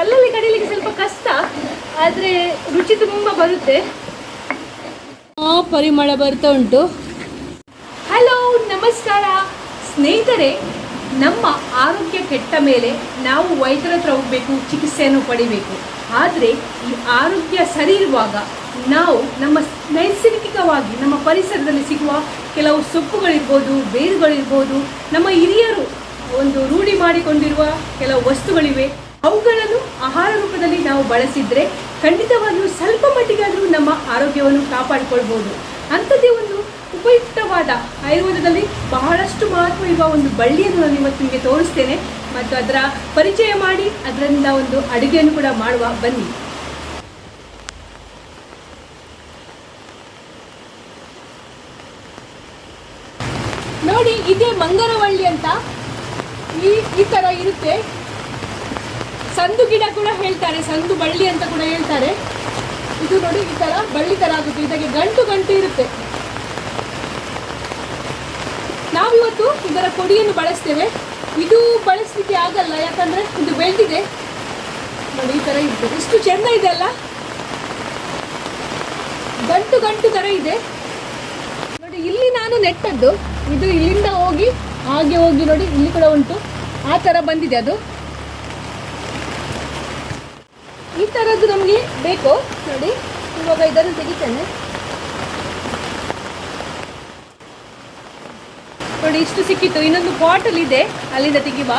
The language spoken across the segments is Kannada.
ಕಲ್ಲಲ್ಲಿ ಕಡಿಲಿಕ್ಕೆ ಸ್ವಲ್ಪ ಕಷ್ಟ ಆದರೆ ರುಚಿ ತುಂಬ ಬರುತ್ತೆ. ಆ ಪರಿಮಳ ಬರ್ತಾ ಉಂಟು. ಹಲೋ ನಮಸ್ಕಾರ. ಸ್ನೇಹಿತರೆ ನಮ್ಮ ಆರೋಗ್ಯ ಕೆಟ್ಟ ಮೇಲೆ ನಾವು ವೈದ್ಯರ ಹತ್ರ ಹೋಗಬೇಕು ಚಿಕಿತ್ಸೆಯನ್ನು ಪಡಿಬೇಕು. ಆದರೆ ಈ ಆರೋಗ್ಯ ಸರಿ ಇರುವಾಗ ನಾವು ನಮ್ಮ ನೈಸರ್ಗಿಕವಾಗಿ ನಮ್ಮ ಪರಿಸರದಲ್ಲಿ ಸಿಗುವ ಕೆಲವು ಸೊಪ್ಪುಗಳಿರ್ಬೋದು ಬೇರುಗಳಿರ್ಬೋದು ನಮ್ಮ ಹಿರಿಯರು ಒಂದು ರೂಢಿ ಮಾಡಿಕೊಂಡಿರುವ ಕೆಲವು ವಸ್ತುಗಳಿವೆ. ಅವುಗಳನ್ನು ಆಹಾರ ರೂಪದಲ್ಲಿ ನಾವು ಬಳಸಿದರೆ ಖಂಡಿತವಾಗಿಯೂ ಸ್ವಲ್ಪ ಮಟ್ಟಿಗಾದರೂ ನಮ್ಮ ಆರೋಗ್ಯವನ್ನು ಕಾಪಾಡಿಕೊಳ್ಬೋದು. ಅಂಥದ್ದೇ ಒಂದು ಉಪಯುಕ್ತವಾದ ಆಯುರ್ವೇದದಲ್ಲಿ ಬಹಳಷ್ಟು ಮಹತ್ವ ಇರುವ ಒಂದು ಬಳ್ಳಿಯನ್ನು ನಾನು ಇವತ್ತು ನಿಮಗೆ ತೋರಿಸ್ತೇನೆ. ಮತ್ತು ಅದರ ಪರಿಚಯ ಮಾಡಿ, ಅದರಿಂದ ಒಂದು ಅಡುಗೆಯನ್ನು ಕೂಡ ಮಾಡುವ, ಬನ್ನಿ. ನೋಡಿ, ಇದೇ ಮಂಗರವಳ್ಳಿ ಅಂತ ಈ ಈ ಥರ ಇರುತ್ತೆ. ಸಂದು ಗಿಡ ಕೂಡ ಹೇಳ್ತಾರೆ, ಸಂದು ಬಳ್ಳಿ ಅಂತ ಕೂಡ ಹೇಳ್ತಾರೆ. ಇದು ನೋಡಿ ಈ ಥರ ಬಳ್ಳಿ ಥರ ಆಗುತ್ತೆ, ಇದಕ್ಕೆ ಗಂಟು ಗಂಟು ಇರುತ್ತೆ. ನಾವಿವತ್ತು ಇದರ ಕೊಡಿಯನ್ನು ಬಳಸ್ತೇವೆ. ಇದು ಬಳಸಲಿಕ್ಕೆ ಆಗಲ್ಲ, ಯಾಕಂದ್ರೆ ಇದು ಬೆಳೆದಿದೆ. ನೋಡಿ, ಈ ಥರ ಇದೆ ಎಷ್ಟು ಚೆಂದ ಇದೆ ಅಲ್ಲ? ಗಂಟು ಗಂಟು ಥರ ಇದೆ. ನೋಡಿ, ಇಲ್ಲಿ ನಾನು ನೆಟ್ಟದ್ದು. ಇದು ಇಲ್ಲಿಂದ ಹೋಗಿ, ಹಾಗೆ ಹೋಗಿ ನೋಡಿ, ಇಲ್ಲಿ ಕೂಡ ಉಂಟು. ಆ ಥರ ಬಂದಿದೆ ಅದು. ಈ ಥರದ್ದು ನಮಗೆ ಬೇಕು? ನೋಡಿ, ಇವಾಗ ಇದನ್ನು ತೆಗಿತೇನೆ. ನೋಡಿ, ಇಷ್ಟು ಸಿಕ್ಕಿತ್ತು. ಇನ್ನೊಂದು ಬಾಟಲ್ ಇದೆ, ಅಲ್ಲಿಂದ ತೆಗಿವಾ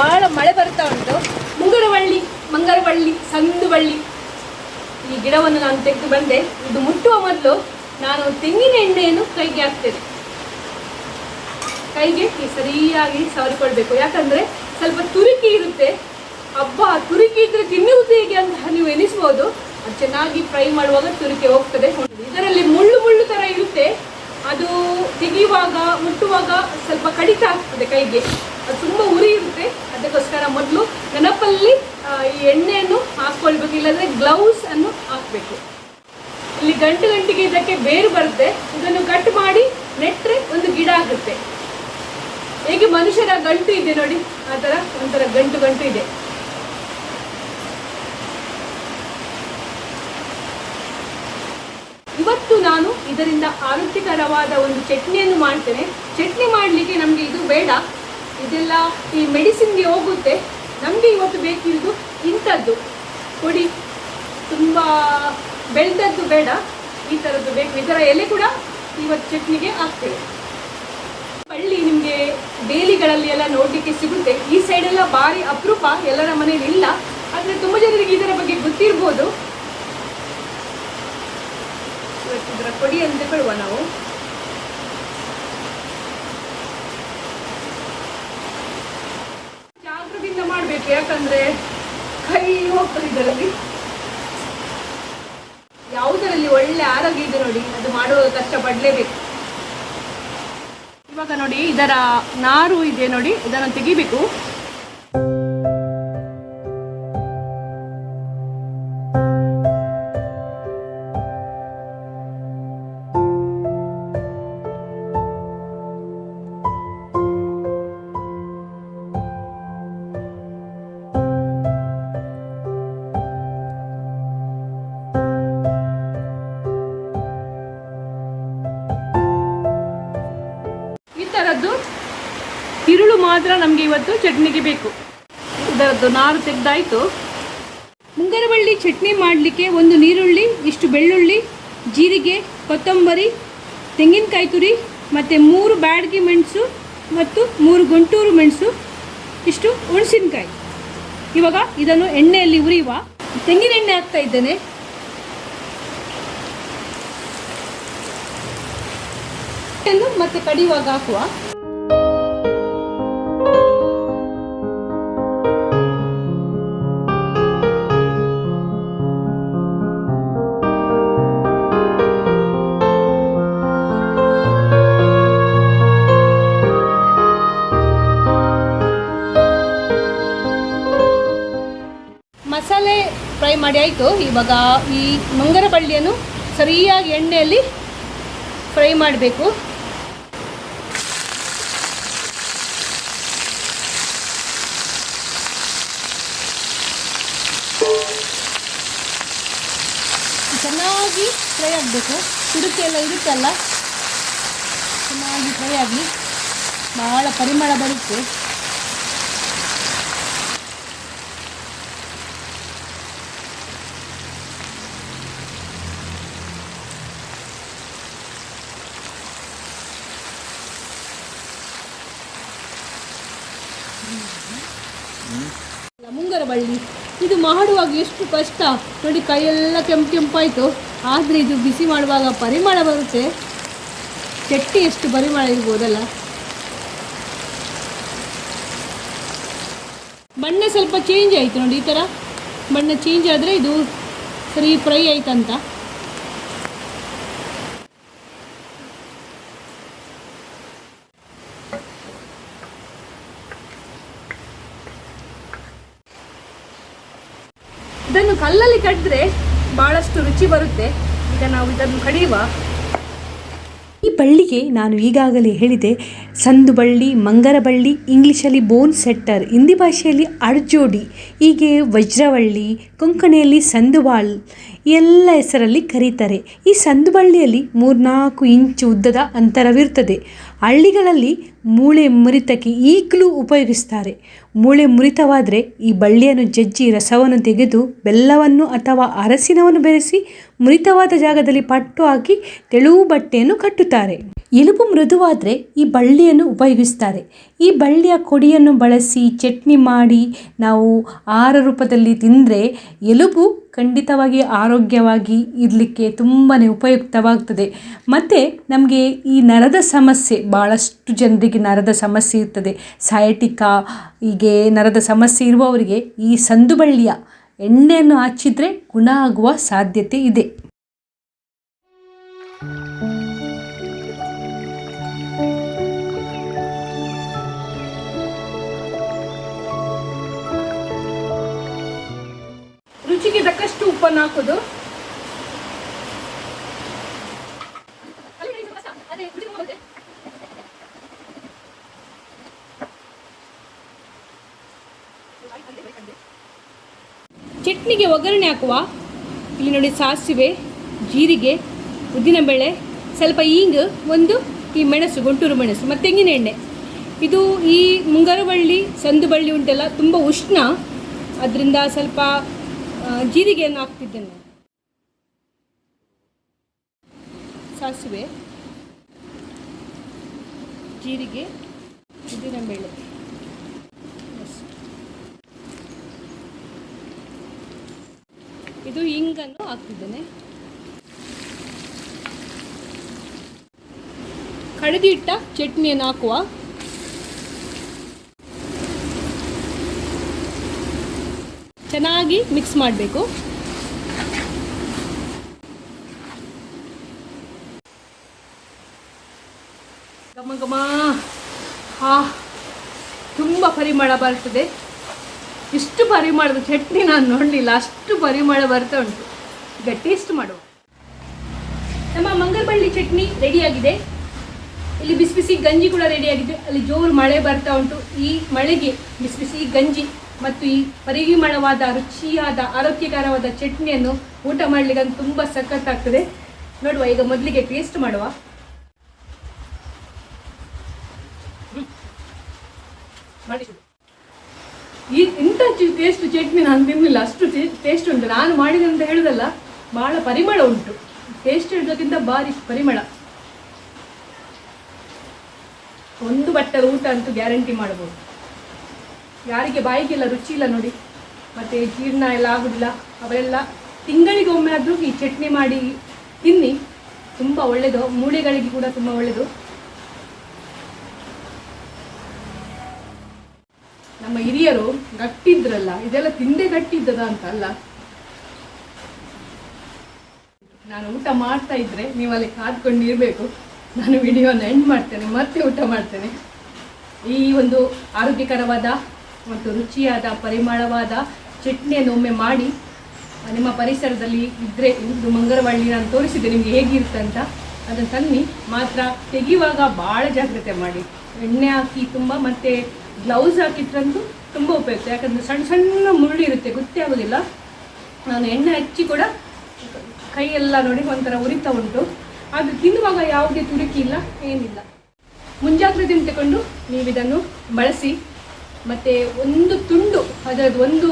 ಬಹಳ ಮಳೆ ಬರ್ತಾ ಉಂಟು. ಮುಂಗರವಳ್ಳಿ ಮಂಗರವಳ್ಳಿ, ಸಂದುವಳ್ಳಿ. ಈ ಗಿಡವನ್ನು ನಾನು ತೆಗೆದು ಬಂದೆ. ಇದು ಮುಟ್ಟುವ ಮೊದಲು ನಾನು ತೆಂಗಿನ ಎಣ್ಣೆಯನ್ನು ಕೈಗೆ ಹಾಕ್ತೇನೆ. ಕೈಗೆ ಸರಿಯಾಗಿ ಸವರಿಕೊಳ್ಬೇಕು ಯಾಕಂದ್ರೆ ಸ್ವಲ್ಪ ತುರಿಕಿ ಇರುತ್ತೆ. ಹಬ್ಬ ತುರಿಕಿ ಇದ್ರೆ ತಿನ್ನುವುದು ಹೇಗೆ ಅಂತ ನೀವು ಎನಿಸ್ಬೋದು ಅದು ಚೆನ್ನಾಗಿ ಫ್ರೈ ಮಾಡುವಾಗ ತುರಿಕೆ ಹೋಗ್ತದೆ. ಇದರಲ್ಲಿ ಮುಳ್ಳು ಮುಳ್ಳು ತರ ಇರುತ್ತೆ. ಅದು ತೆಗೆಯುವಾಗ, ಮುಟ್ಟುವಾಗ ಸ್ವಲ್ಪ ಕಡಿತ ಆಗ್ತದೆ ಕೈಗೆ. ಅದು ತುಂಬ ಉರಿ ಇರುತ್ತೆ. ಅದಕ್ಕೋಸ್ಕರ ಮೊದಲು ನೆನಪಲ್ಲಿ ಈ ಎಣ್ಣೆಯನ್ನು ಹಾಕ್ಕೊಳ್ಬೇಕು. ಇಲ್ಲಾಂದ್ರೆ ಗ್ಲೌಸ್ ಅನ್ನು ಹಾಕಬೇಕು. ಇಲ್ಲಿ ಗಂಟು ಗಂಟಿಗೆ ಇದಕ್ಕೆ ಬೇರು ಬರುತ್ತೆ. ಇದನ್ನು ಕಟ್ ಮಾಡಿ ನೆಟ್ಟರೆ ಒಂದು ಗಿಡ ಆಗುತ್ತೆ. ಹೇಗೆ ಮನುಷ್ಯರ ಗಂಟು ಇದೆ ನೋಡಿ. ಆ ತರ ಒಂಥರ ಗಂಟು ಗಂಟು ಇದೆ. ಇವತ್ತು ನಾನು ಇದರಿಂದ ಆರೋಗ್ಯಕರವಾದ ಒಂದು ಚಟ್ನಿಯನ್ನು ಮಾಡ್ತೇನೆ. ಚಟ್ನಿ ಮಾಡಲಿಕ್ಕೆ ನಮಗೆ ಇದು ಬೇಡ. ಇದೆಲ್ಲ ಈ ಮೆಡಿಸಿನ್ಗೆ ಹೋಗುತ್ತೆ. ನಮಗೆ ಇವತ್ತು ಬೇಕಿರೋದು ಇಂಥದ್ದು. ಕೊಡಿ ತುಂಬ ಬೆಳೆದದ್ದು ಬೇಡ, ಈ ಥರದ್ದು ಬೇಕು. ಇದರ ಎಲೆ ಕೂಡ ಇವತ್ತು ಚಟ್ನಿಗೆ ಹಾಕ್ತೇವೆ. ಬಳ್ಳಿ ನಿಮಗೆ ಬೇಲಿಗಳಲ್ಲಿ ಎಲ್ಲ ನೋಡಲಿಕ್ಕೆ ಸಿಗುತ್ತೆ. ಈ ಸೈಡೆಲ್ಲ ಭಾರಿ ಅಪರೂಪ, ಎಲ್ಲರ ಮನೇಲಿ ಇಲ್ಲ. ಆದರೆ ತುಂಬ ಜನರಿಗೆ ಇದರ ಬಗ್ಗೆ ಗೊತ್ತಿರ್ಬೋದು. ಇವತ್ತು ಇದರ ಕೊಡಿಯನ್ನು ಕೊಡುವ ನಾವು. ಜಾಗೃತಿಯಿಂದ ಮಾಡಬೇಕು, ಯಾಕಂದರೆ ಕೈ ಹೋಗ್ತದೆ ಇದರಲ್ಲಿ. ಯಾವುದರಲ್ಲಿ ಒಳ್ಳೆ ಆರೋಗ್ಯ ಇದೆ ನೋಡಿ, ಅದು ಮಾಡುವಾಗ ಕಷ್ಟಪಡಲೇಬೇಕು. ಇವಾಗ ನೋಡಿ, ಇದರ ನಾರು ಇದೆ ನೋಡಿ, ಇದನ್ನು ತೆಗಿಬೇಕು. ಈ ಥರದ್ದು ತಿರುಳು ಮಾತ್ರ ನಮಗೆ ಇವತ್ತು ಚಟ್ನಿಗೆ ಬೇಕು. ಇದರದ್ದು ನಾರು ತೆಗೆದಾಯಿತು. ಮುಂಗರವಳ್ಳಿ ಚಟ್ನಿ ಮಾಡಲಿಕ್ಕೆ ಒಂದು ನೀರುಳ್ಳಿ, ಇಷ್ಟು ಬೆಳ್ಳುಳ್ಳಿ, ಜೀರಿಗೆ, ಕೊತ್ತಂಬರಿ, ತೆಂಗಿನಕಾಯಿ ತುರಿ ಮತ್ತು ಮೂರು ಬ್ಯಾಡಗಿ ಮೆಣಸು ಮತ್ತು ಮೂರು ಗುಂಟೂರು ಮೆಣಸು, ಇಷ್ಟು ಹುಣಸಿನಕಾಯಿ. ಇವಾಗ ಇದನ್ನು ಎಣ್ಣೆಯಲ್ಲಿ ಉರಿಯುವ ತೆಂಗಿನ ಎಣ್ಣೆ ಹಾಕ್ತಾ ಇದ್ದೇನೆ. ಎಣ್ಣೆಯನ್ನು ಮತ್ತೆ ಕಡಿಯುವಾಗ ಹಾಕುವ. ಮಸಾಲೆ ಫ್ರೈ ಮಾಡಿ ಆಯಿತು. ಇವಾಗ ಈ ಮಂಗರ ಬಳ್ಳಿಯನ್ನು ಸರಿಯಾಗಿ ಎಣ್ಣೆಯಲ್ಲಿ ಫ್ರೈ ಮಾಡಬೇಕು. ಚೆನ್ನಾಗಿ ಫ್ರೈ ಆಗಬೇಕು. ಕುಡುಕೆ ಎಲ್ಲ ಇರುತ್ತಲ್ಲ ಚೆನ್ನಾಗಿ ಫ್ರೈ ಆಗಲಿ. ಭಾಳ ಪರಿಮಳ ಬರುತ್ತೆ. ಮುಂಗರ ಬಳ್ಳಿ ಇದು ಮಾಡುವಾಗ ಎಷ್ಟು ಕಷ್ಟ. ನೋಡಿ ಕೈಯೆಲ್ಲ ಕೆಂಪು ಕೆಂಪಾಯಿತು. ಆದರೆ ಇದು ಬಿಸಿ ಮಾಡುವಾಗ ಪರಿಮಳ ಬರುತ್ತೆ. ಚಟ್ಟಿ ಎಷ್ಟು ಪರಿಮಳ ಇರ್ಬೋದಲ್ಲ. ಬಣ್ಣ ಸ್ವಲ್ಪ ಚೇಂಜ್ ಆಯಿತು ನೋಡಿ ಈ ಥರ ಬಣ್ಣ ಚೇಂಜ್ ಆದರೆ ಇದು ಸರಿ ಫ್ರೈ ಆಯ್ತಂತ. ಇದನ್ನು ಕಲ್ಲಲ್ಲಿ ಕಟ್ಟಿದ್ರೆ ಭಾಳಷ್ಟು ರುಚಿ ಬರುತ್ತೆ. ಈಗ ನಾವು ಇದನ್ನು ಕಡಿಯುವ. ಈ ಬಳ್ಳಿಗೆ ನಾನು ಈಗಾಗಲೇ ಹೇಳಿದೆ ಸಂದು ಬಳ್ಳಿ ಮಂಗರ ಬಳ್ಳಿ ಇಂಗ್ಲೀಷಲ್ಲಿ ಬೋನ್ ಸೆಟ್ಟರ್, ಹಿಂದಿ ಭಾಷೆಯಲ್ಲಿ ಅರ್ಜೋಡಿ, ಹೀಗೆ ವಜ್ರವಳ್ಳಿ, ಕೊಂಕಣಿಯಲ್ಲಿ ಸಂದುಬಾಳ್ ಎಲ್ಲ ಹೆಸರಲ್ಲಿ ಕರೀತಾರೆ. ಈ ಸಂದುಬಳ್ಳಿಯಲ್ಲಿ ಮೂರ್ನಾಲ್ಕು ಇಂಚು ಉದ್ದದ ಅಂತರವಿರುತ್ತದೆ ಹಳ್ಳಿಗಳಲ್ಲಿ ಮೂಳೆ ಮುರಿತಕ್ಕೆ ಈಗಲೂ ಉಪಯೋಗಿಸ್ತಾರೆ. ಮೂಳೆ ಮುರಿತವಾದರೆ ಈ ಬಳ್ಳಿಯನ್ನು ಜಜ್ಜಿ ರಸವನ್ನು ತೆಗೆದು ಬೆಲ್ಲವನ್ನು ಅಥವಾ ಅರಸಿನವನ್ನು ಬೆರೆಸಿ ಮುರಿತವಾದ ಜಾಗದಲ್ಲಿ ಪಟ್ಟು ಹಾಕಿ ತೆಳುವು ಬಟ್ಟೆಯನ್ನು ಕಟ್ಟುತ್ತಾರೆ. ಎಲುಬು ಮೃದುವಾದರೆ ಈ ಬಳ್ಳಿಯನ್ನು ಉಪಯೋಗಿಸ್ತಾರೆ. ಈ ಬಳ್ಳಿಯ ಕೊಡಿಯನ್ನು ಬಳಸಿ ಚಟ್ನಿ ಮಾಡಿ ನಾವು ಆಹಾರ ರೂಪದಲ್ಲಿ ತಿಂದರೆ ಎಲುಬು ಖಂಡಿತವಾಗಿ ಆರೋಗ್ಯವಾಗಿ ಇರಲಿಕ್ಕೆ ತುಂಬಾ ಉಪಯುಕ್ತವಾಗ್ತದೆ. ಮತ್ತು ನಮಗೆ ಈ ನರದ ಸಮಸ್ಯೆ ಭಾಳಷ್ಟು ಜನರಿಗೆ ನರದ ಸಮಸ್ಯೆ ಇರ್ತದೆ. ಸಯಾಟಿಕಾ, ಹೀಗೆ ನರದ ಸಮಸ್ಯೆ ಇರುವವರಿಗೆ ಈ ಸಂದುಬಳ್ಳಿಯ ಎಣ್ಣೆಯನ್ನು ಹಚ್ಚಿದರೆ ಗುಣ ಆಗುವ ಸಾಧ್ಯತೆ ಇದೆ. ತಕ್ಕಷ್ಟು ಉಪ್ಪನ್ನು ಹಾಕೋದು. ಚಟ್ನಿಗೆ ಒಗ್ಗರಣೆ ಹಾಕುವ. ಇಲ್ಲಿ ನೋಡಿ ಸಾಸಿವೆ, ಜೀರಿಗೆ ಉದ್ದಿನಬೇಳೆ ಸ್ವಲ್ಪ ಇಂಗು ಒಂದು ಈ ಮೆಣಸು, ಗುಂಟೂರು ಮೆಣಸು, ಮತ್ತು ತೆಂಗಿನ ಎಣ್ಣೆ. ಇದು ಈ ಮುಂಗಾರು ಬಳ್ಳಿ, ಸಂದು ಬಳ್ಳಿ ಉಂಟಲ್ಲ, ತುಂಬ ಉಷ್ಣ. ಅದರಿಂದ ಸ್ವಲ್ಪ ಜೀರಿಗೆಯನ್ನು ಹಾಕ್ತಿದ್ದೇನೆ. ಸಾಸಿವೆ ಜೀರಿಗೆ ಉದ್ದಿನಬೇಳೆ. ಇದು ಇಂಗನ್ನು ಹಾಕ್ತಿದ್ದೇನೆ. ಕಡಿದಿಟ್ಟ ಚಟ್ನಿಯನ್ನು ಹಾಕುವ ಚೆನ್ನಾಗಿ ಮಿಕ್ಸ್ ಮಾಡಬೇಕು. ಗಮ ಗಮ. ಹಾ, ತುಂಬ ಪರಿಮಳ ಬರ್ತದೆ. ಇಷ್ಟು ಪರಿಮಳದ ಚಟ್ನಿ ನಾನು ನೋಡಲಿಲ್ಲ, ಅಷ್ಟು ಪರಿಮಳ ಬರ್ತಾ ಉಂಟು. ಈಗ ಟೇಸ್ಟ್ ಮಾಡುವ. ನಮ್ಮ ಮಂಗಲ್ಬಳ್ಳಿ ಚಟ್ನಿ ರೆಡಿಯಾಗಿದೆ. ಇಲ್ಲಿ ಬಿಸಿ ಬಿಸಿ ಗಂಜಿ ಕೂಡ ರೆಡಿಯಾಗಿದೆ. ಅಲ್ಲಿ ಜೋರು ಮಳೆ ಬರ್ತಾ ಉಂಟು. ಈ ಮಳೆಗೆ ಬಿಸಿ ಬಿಸಿ ಗಂಜಿ. ಮತ್ತು ಈ ಪರಿಮಳವಾದ ರುಚಿಯಾದ, ಆರೋಗ್ಯಕರವಾದ ಚಟ್ನಿಯನ್ನು ಊಟ ಮಾಡಲಿಕ್ಕೆ ಅದು ತುಂಬ ಸಖತ್ತಾಗ್ತದೆ. ನೋಡುವ, ಈಗ ಮೊದಲಿಗೆ ಟೇಸ್ಟ್ ಮಾಡುವ. ಈ ಇಂಥ ಟೇಸ್ಟ್ ಚಟ್ನಿ ನಾನು ತಿನ್ನಲಿಲ್ಲ ಅಷ್ಟು ಟೇಸ್ಟ್ ಉಂಟು. ನಾನು ಮಾಡಿದೆ ಅಂತ ಹೇಳುದಲ್ಲ, ಬಹಳ ಪರಿಮಳ ಉಂಟು. ಟೇಸ್ಟ್ ಹೇಳೋದಕ್ಕಿಂತ ಭಾರಿ ಪರಿಮಳ. ಒಂದು ಬಟ್ಟಲು ಊಟ ಅಂತೂ ಗ್ಯಾರಂಟಿ ಮಾಡ್ಬೋದು. ಯಾರಿಗೆ ಬಾಯಿಗೆಲ್ಲ ರುಚಿ ಇಲ್ಲ ನೋಡಿ. ಮತ್ತು ಜೀರ್ಣ ಎಲ್ಲ ಆಗೋದಿಲ್ಲ. ಅವರೆಲ್ಲ ತಿಂಗಳಿಗೊಮ್ಮೆ ಆದರೂ ಈ ಚಟ್ನಿ ಮಾಡಿ ತಿನ್ನಿ. ತುಂಬ ಒಳ್ಳೆಯದು ಮೂಳೆಗಳಿಗೆ ಕೂಡ ತುಂಬ ಒಳ್ಳೆಯದು ನಮ್ಮ ಹಿರಿಯರು ಗಟ್ಟಿದ್ರಲ್ಲ, ಇದೆಲ್ಲ ತಿಂದೆ ಗಟ್ಟಿದ್ದದ ಅಂತ ಅಲ್ಲ. ನಾನು ಊಟ ಮಾಡ್ತಾ ಇದ್ರೆ ನೀವು ಅಲ್ಲಿ ಕಾದ್ಕೊಂಡು ಇರಬೇಕು. ನಾನು ವಿಡಿಯೋನ ಎಂಡ್ ಮಾಡ್ತೇನೆ, ಮತ್ತೆ ಊಟ ಮಾಡ್ತೇನೆ. ಈ ಒಂದು ಆರೋಗ್ಯಕರವಾದ ಮತ್ತು ರುಚಿಯಾದ, ಪರಿಮಳವಾದ ಚಟ್ನಿಯನ್ನು ಒಮ್ಮೆ ಮಾಡಿ, ನಿಮ್ಮ ಪರಿಸರದಲ್ಲಿ ಇದ್ದರೆ ಇದು ಮಂಗರವಳ್ಳಿ ನಾನು ತೋರಿಸಿದ್ದೆ, ನಿಮಗೆ ಹೇಗಿರುತ್ತೆ ಅಂತ. ಅದನ್ನು ತನ್ನಿ, ಮಾತ್ರ ತೆಗೆಯುವಾಗ ಭಾಳ ಜಾಗ್ರತೆ ಮಾಡಿ. ಎಣ್ಣೆ ಹಾಕಿ ತುಂಬ, ಮತ್ತು ಗ್ಲೌಸ್ ಹಾಕಿದ್ರಂತೂ ತುಂಬ ಉಪಯುಕ್ತ. ಯಾಕಂದರೆ ಸಣ್ಣ ಸಣ್ಣ ಮುಳ್ಳು ಇರುತ್ತೆ, ಗೊತ್ತೇ ಆಗೋದಿಲ್ಲ. ನಾನು ಎಣ್ಣೆ ಹಚ್ಚಿ ಕೂಡ ಕೈಯೆಲ್ಲ ನೋಡಿ ಒಂಥರ ಉರಿತಾ ಉಂಟು. ಅದು ತಿನ್ನುವಾಗ ಯಾವುದೇ ತುರುಕಿ ಇಲ್ಲ, ಏನಿಲ್ಲ. ಮುಂಜಾಗ್ರತೆಯನ್ನು ತಗೊಂಡು ನೀವು ಇದನ್ನು ಬಳಸಿ. ಮತ್ತು ಒಂದು ತುಂಡು, ಅದರದ್ದು ಒಂದು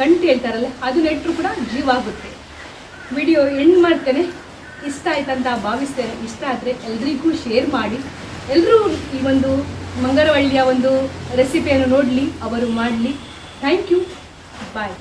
ಗಂಟೆ ಹೇಳ್ತಾರಲ್ಲ, ಅದು ನೆಟ್ಟರು ಕೂಡ ಜೀವ ಆಗುತ್ತೆ. ವಿಡಿಯೋ ಎಂಡ್ ಮಾಡ್ತೇನೆ. ಇಷ್ಟ ಆಯ್ತಂತ ಭಾವಿಸ್ತೇನೆ. ಇಷ್ಟ ಆದರೆ ಎಲ್ರಿಗೂ ಶೇರ್ ಮಾಡಿ. ಎಲ್ಲರೂ ಈ ಒಂದು ಮಂಗರವಳ್ಳಿಯ ಒಂದು ರೆಸಿಪಿಯನ್ನು ನೋಡಲಿ, ಅವರು ಮಾಡಲಿ. Thank you bye